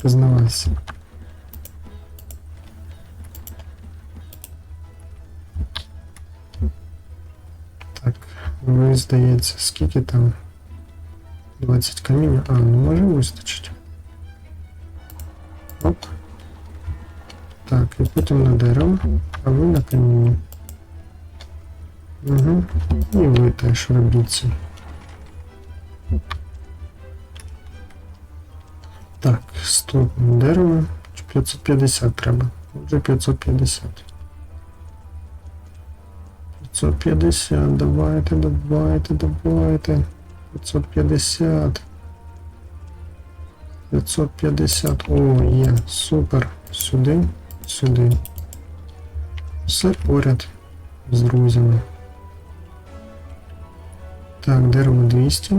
Признавайся. Так, ви здається, скільки там? 20 каміння. А, ну може вистачить. Оп. Так, і потім на дерево, а ви на камінні. Угу. І ви теж робіть це. Так, стоп, дерево. 550 треба. Вже 550. 550, давайте, давайте, давайте. 550. 550. О, є. Супер. Сюди, сюди. Все поряд з друзями. Так, дерево 200.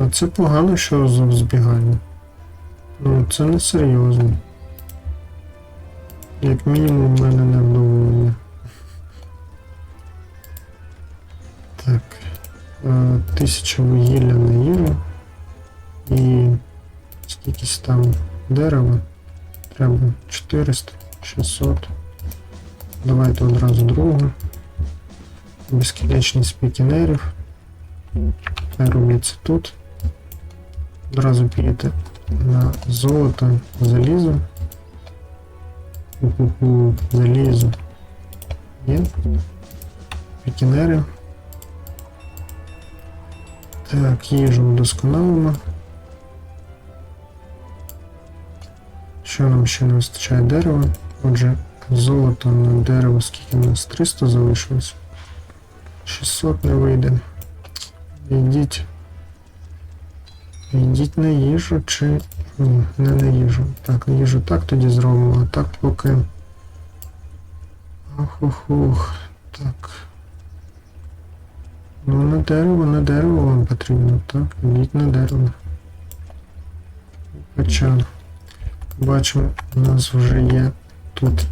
А це погано, що збігання. Ну, це не серйозно. Як мінімум, в мене не вдоволення. Так. е, Тисяча вугілля на їжу. І скількись там дерева. Треба 400, 600. Давайте одразу другу. Безкінечність пікінерів. Хай робиться тут. Одразу підете на золото, залізо. Уху, залізо. Є. Пікінери. Так, їжу вдосконалимо. Що нам ще не вистачає дерева? Отже, золото на дерево, скільки у нас 300 залишилось. 600 не вийде. Йдіть. Йдіть на їжу чи. Ні, не на їжу. Так, на їжу так тоді зробимо, а так поки. Ох, ох, ох. Так. Ну, на дерево, на дерево вам потрібно, так? Йдіть на дерево. Хоча. Бачимо, у нас вже є тут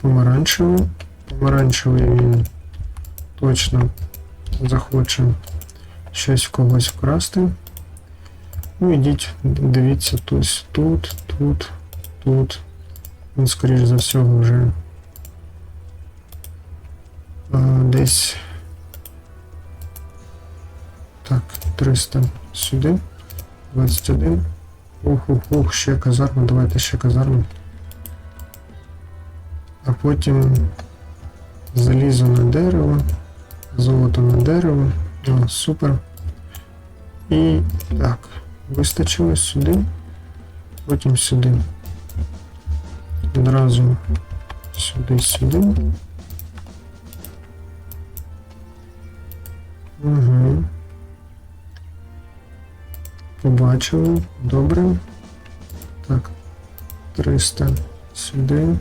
помаранчевий. Помаранчевий він точно захоче щось в когось вкрасти. Ну, ідіть, дивіться тут, тут, тут, тут. Він, скоріш за всього, вже а, десь. Так, 300 сюди. 21. Ух, ух, ух, ще казарма, давайте ще казарму. А потім залізо на дерево, золото на дерево. О, супер. І так, вистачило сюди, потім сюди. Одразу сюди, сюди. Угу. Побачили. Добре. Так. 300 сюди.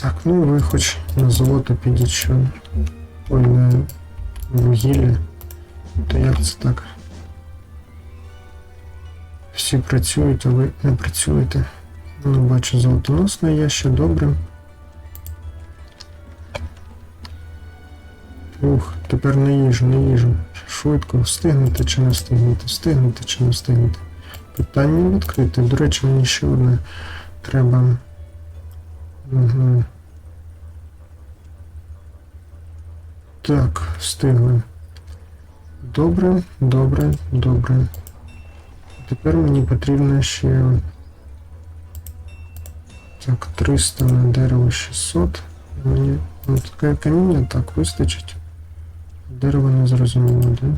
Так, ну ви хоч на золото підіть що. Ой, на вугілля. То як це так? Всі працюють, а ви не працюєте. Ну, бачу, золотоносне є ще добре. Ух, тепер на їжу, на їжу. Швидко встигнете чи не встигнете, встигнете чи не встигнете. Питання відкрите. До речі, мені ще одне треба. Угу. Так, встигли. Добре, добре, добре. Тепер мені потрібно ще. Так, 300 на дерево 600. Мені ну, таке каміння так вистачить. Дерево не зрозуміло, да?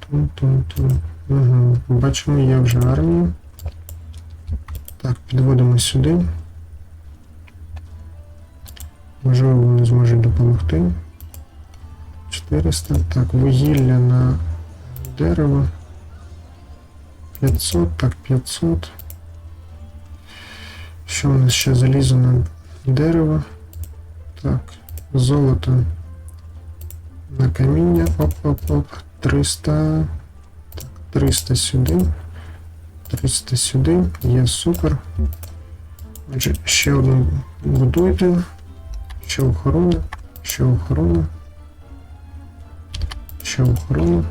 Тун-тун-тун. Угу. Бачимо, є вже армія. Так, підводимо сюди. Можливо, вони зможуть допомогти. 400. Так, вугілля на дерево. 500, так, 500. Що у нас ще залізо на дерево? Так, золото на каміння. Оп-оп-оп. 300. Так, 300 сюди. 300 сюди. Є супер. Отже, ще одну будуйте. Ще охорона. Ще охорона. Ще охорона.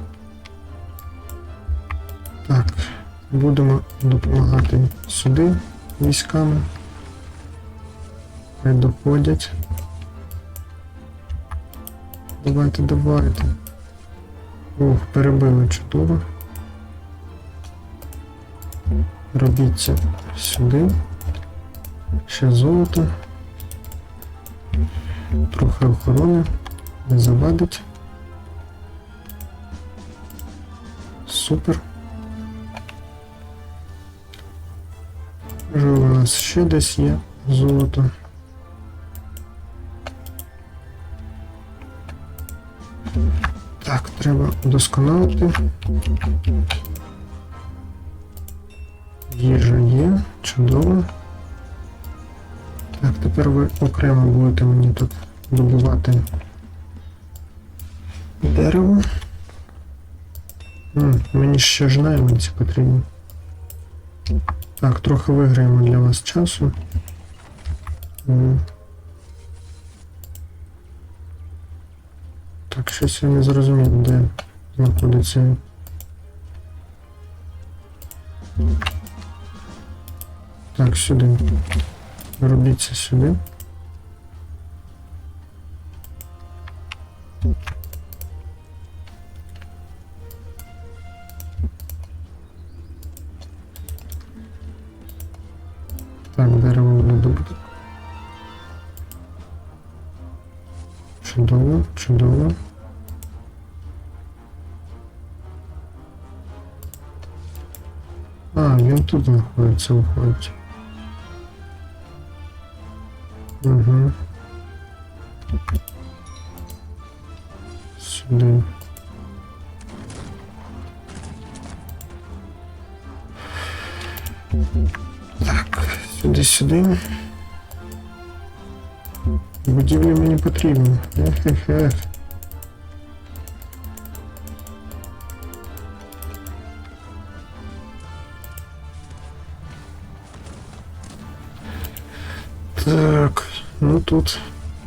Так, будемо допомагати сюди військами. Хай доходять. Давайте, давайте. Ох, перебили чудово. Робіть це сюди. Ще золото. Трохи охорони. Не завадить. Супер. Може у нас ще десь є золото. Треба удосконалити. Їжа є, чудово. Так, тепер ви окремо будете мені тут добувати дерево. М, мені ще ж найманці потрібні. Так, трохи виграємо для вас часу. Так, щось я не зрозумів, де знаходиться. Так, сюди. Робіться сюди. Так, дерево видобути. Чудово, чудово. А, він тут знаходиться, виходить. Угу. Сюди. Так, сюди, сюди. Будівлі мені потрібні. Ех-ех-ех. Ну тут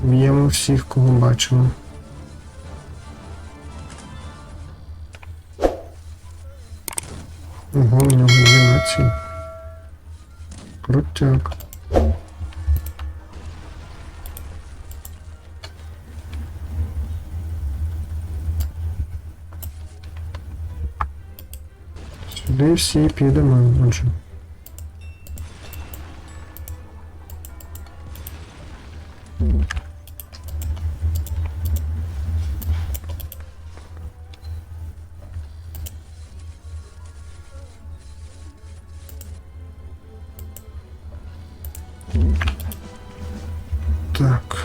б'ємо всіх, кого бачимо. Ого, у нього дві нації. Крутяк. Сюди всі підемо, отже. Так.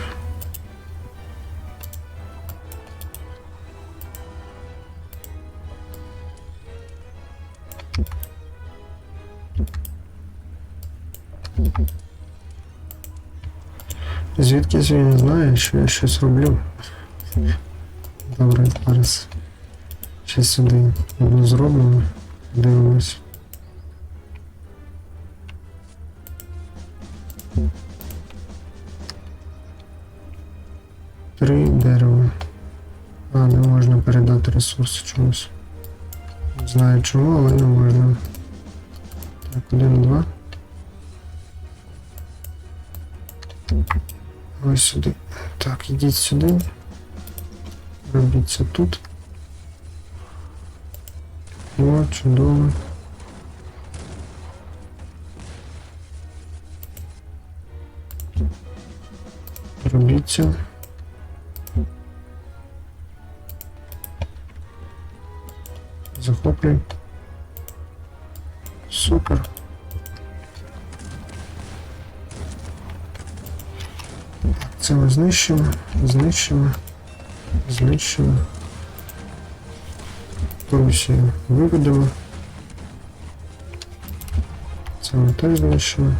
Звідкись він знає, що я щось роблю. Добре, зараз. Ще сюди одну зробимо. Дивимось. Три дерева. А, не можна передати ресурси чомусь. Не знаю чому, але не можна. Так, один, два. Ось сюди. Так, ідіть сюди. Робіть це тут. О, чудово. Робіть Захоплюй. Супер. Це ми знищимо, знищимо, знищимо. Порусію виведемо. Це ми теж знищимо.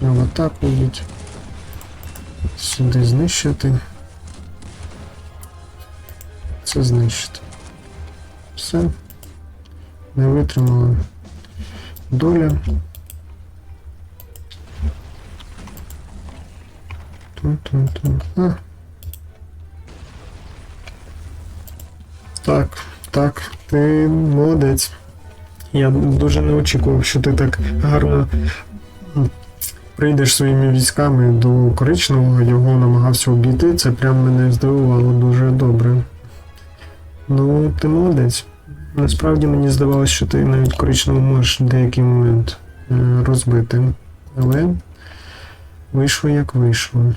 В атаку йдіть. Сюди знищити. Це знищити. Все. Не витримала доля. Тун-тун-тун. А. Так, так, ти молодець. Я дуже не очікував, що ти так гарно прийдеш своїми військами до коричневого, його намагався обійти. Це прям мене здивувало дуже добре. Ну, ти молодець. Насправді мені здавалося, що ти навіть коричневу можеш в деякий момент е, розбити. Але вийшло як вийшло.